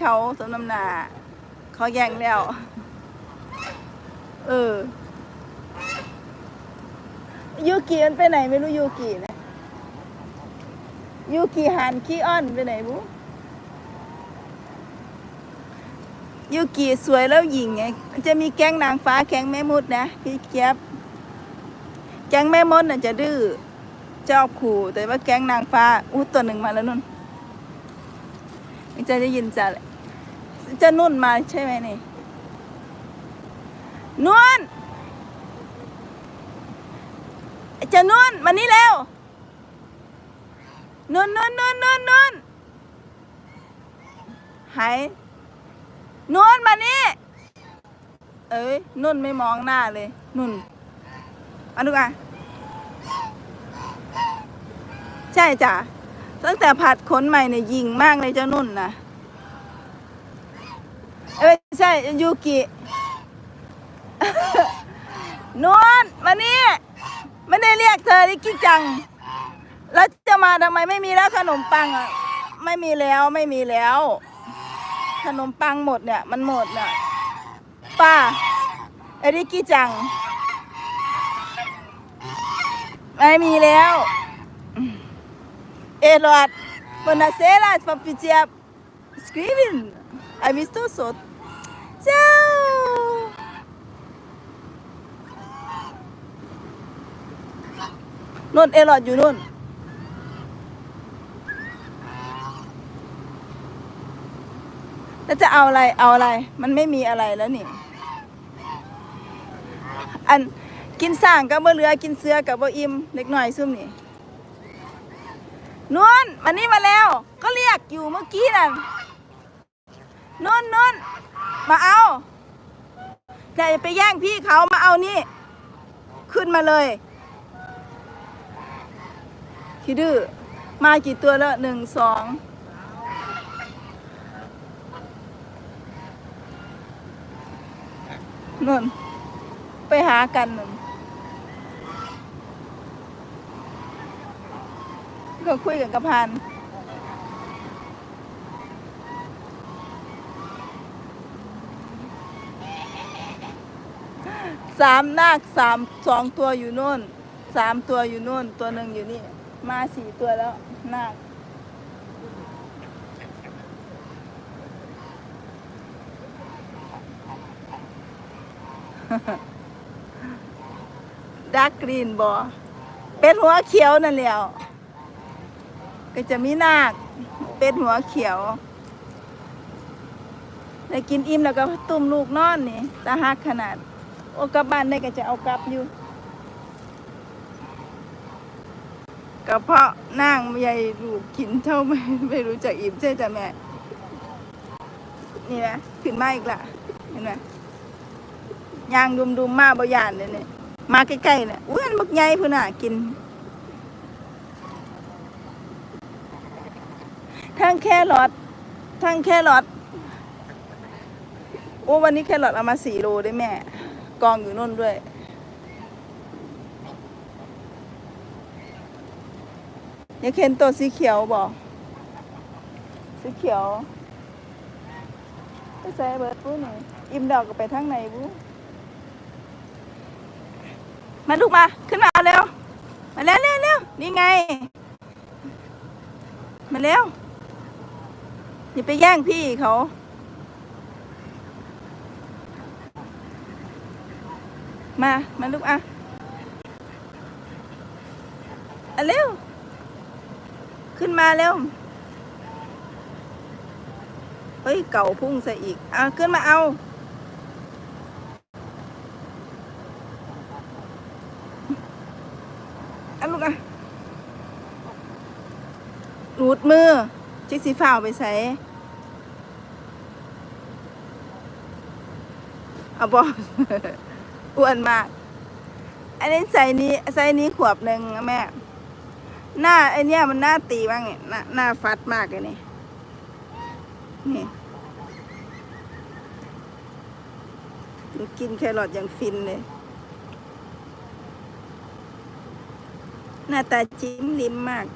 เขาสมน้ำหนาเขาแย่งแล้ว เออยูกิมันไปไหนไม่รู้ยูกินะยูกิหันขี้อ้อนไปไหนบุยูกิสวยแล้วหญิงไงมันจะมีแก๊งนางฟ้าแก๊งแม่มดนะพี่เจี๊ยบแก๊งแม่มดน่ะจะดื้อเจ้าขู่แต่ว่าแก๊งนางฟ้าอู้ตัวหนึ่งมาแล้วนุ่นจะได้ยินจะ จะนุ่นมาใช่ไหมนี่นุ่นจะนุ่นมานี่เร็วนุ่นนุ่นนุ่นนุ่นนุ่นหายนุ่นมานี่เอ้ยนุ่นไม่มองหน้าเลย นุ่นอันดูอะใช่จ้ะตั้งแต่ผัดขนใหม่เนี่ยยิงมากเลยเจ้านุ่นนะ เอ้ยไม่ใช่ยูกินุ่นมานี่ไม่ได้เรียกเธอลิกกี้จัง แล้วจะมาทำไมไม่มีแล้วขนมปังอะ ไม่มีแล้วไม่มีแล้ว ขนมปังหมดเนี่ย มันหมดน่ะป้าไอ้ลิกกี้จัง ไม่มีแล้ว เอลอดบนาเซลาปปิเจียบสครีวินไอวิสโตสด เจ้า นุ่นเอลอดอยู่นุ่น แล้วจะเอาอะไร เอาอะไร มันไม่มีอะไรแล้วนี่ อันกินสร้างกับบ่เหลือกินเสือกับบ่อิ่มเล็กหน้อยซุ่มนี่นวลมานี่มาแล้ว ก็เรียกอยู่เมื่อกี้นั่นนวลนวล มาเอาอย่าไปแย่งพี่เขามาเอานี่ ขึ้นมาเลยคิดดื้อมากี่ตัวแล้วหนึ่งสองนุ่น ไปหากันนั่นก็คุยกันกับพัน สามนาคสามสองตัวอยู่นู่นสามตัวอยู่นู่น ตัวหนึ่งอยู่นี่ มาสี่ตัวแล้วนาคดักกรีนบอเป็นหัวเขียวนั่นแหล้วก็จะมีนาคเป็นหัวเขียวได้กินอิ่มแล้วก็ตุ่มลูกนอนนี่ตาหักขนาด โอ้กลับบ้านได้ก็จะเอากลับอยู่กระเพาะนางใหญ่ลูกกินเท่าไม่ไม่รู้จักอิ่มใช่จ้ะแม่ นี่นะขึ้นมาอีกละเห็นไหมยางดุมๆมาบ่ยานเลยเนี่ยมาใกล้ๆเนี่ยอุ้ยอันบักใหญ่พุ่นน่ะกินทั้งแครอททั้งแครอทโอ้วันนี้แครอทเอามาสี่โลได้แม่ กองอยู่นู่นด้วยยากเห็นตัวสีเขียวบอก สีเขียวไปใส่เบิร์ดปูนี่อิ่มดอกก็ไปทางไหนบูมาลูกมา ขึ้นมาเอาเร็ว มาเร็วเร็วเร็วนี่ไง มาเร็วอย่าไปแย่งพี่เขา มา มาลูกอะเอาเร็ว ขึ้นมาเร็ว เฮ้ย เก่าพุ่งใส่อีก อะ ขึ้นมาเอา อันลูกอะรูดมือจิกสีฟ้าวไปใส่เอาบอก อ้วนมาก อันนี้ใส่นี้ใส่นี้ขวบหนึ่งนะแม่ หน้าไอเนี้ยมันหน้าตีบ้างเนี่ยหน้าหน้าฟัดมากเลยนี่นี่กินแครอทอย่างฟินเลย หน้าตาจิ้มลิ้มมาก